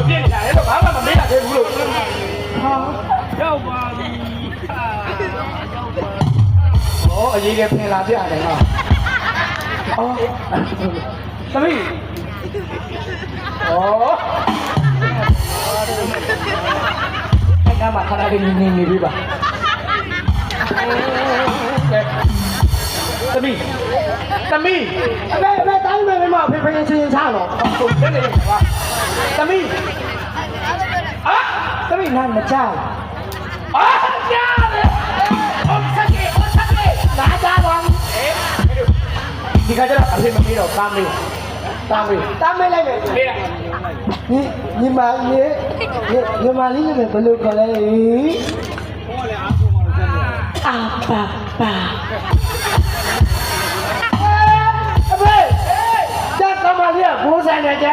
đầu tiên nhà đấy là báo là mình đấy là thế đủ được đâu mà ồ ở gì đẹp này là thế à đấy mà ồ sao vậy ồ anh đang mặc khăn anh nhìn nhìn đi bà. Tami, Tami, Tami, တိုင်းမယ်မဖေဖေချင်းချင်းချတော့ဟုတ်တယ်လေကွာသမီးအာသမီးနားမကြောက်အာကြားတယ်အမစကေအစကေနားကြပါဒီကကြတော့အဖေမမေးတော့တားမေးတားမေးတားမေးလိုက်မယ်မေးလိုက်ညီညီမလေးညီမလေးလည်းဘယ်လိုခေါ်လဲအာပါပါ ကမလေးကဘိုးဆိုင်နေကြ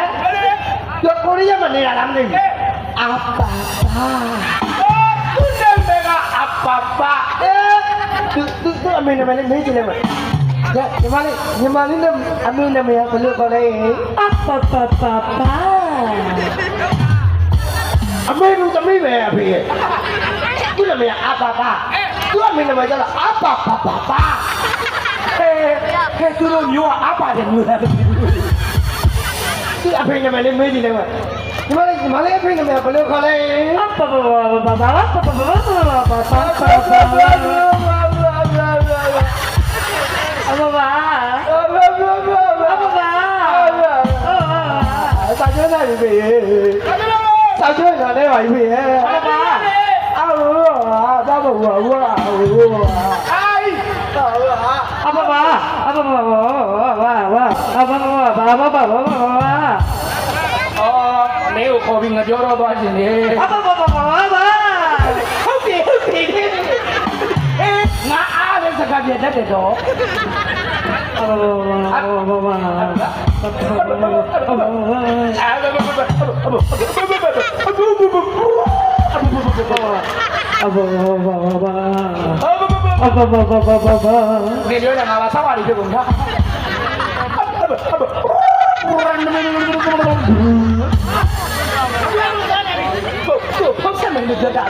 ကျော်ကိုရီးယားမနေတာလားမသိဘူးအာပါပါသူ့နာမည်ကအပပအဲသူသူသူအမေနာမည်လေးမေးကြည့်လိုက်ပါကျညီမလေးညီမလေးနဲ့အမေနာမည်ကဘယ်လိုခေါ်လဲအာပါပါပါပါအမေကသမီးပဲအဖေရဲ့သူ့နာမည်ကအပါပါသူ့အမေနာမည်ကျတော့အပါပါပါပါဟဲဟဲသူတို့မျိုးကအပါတယ်မျိုးလား သူ့အဖေနာမည်လေးမေးကြည့်လိုက်ပါညီမလေးညီမလေးအဖေနာမည်ကဘယ်လိုခေါ်လဲအာပါပါပါပါပါပါပါပါပါပါပါအမပါအမပါစာကျွေးနိုင်ပြီစာကျွေးရလဲပါပြီရဲ့အမပါအော်ဟာဘာဘဝဝါဝါအိုင်အ 매우 겁이 나 여러 가지니. 봐봐봐봐봐봐. 흡비 흡비. 나 안에서 가면 되죠. 우리 려나 나와 사와리 되군가.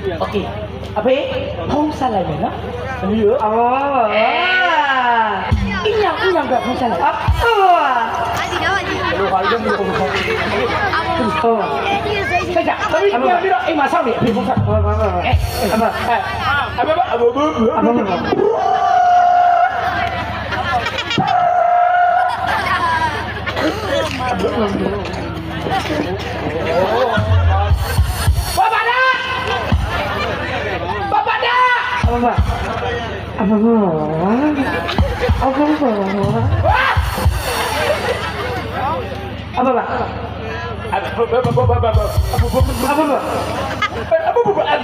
Okey. Abang, hong salai mana? Ya. Oh. Inyang, inyang gak hong salai. Apa? Adi dah, adi. Lu kalau dia belum hong salai. Apa? Sekejap. Tapi dia bilang, eh masa ni? Eh, hong salai. Eh, apa? Eh, apa? Apa? Apa? Apa? Apa? Oh, 爸，阿爸爸，阿爸爸，阿爸爸，阿爸爸，阿爸爸，阿爸爸，阿爸爸，阿爸爸。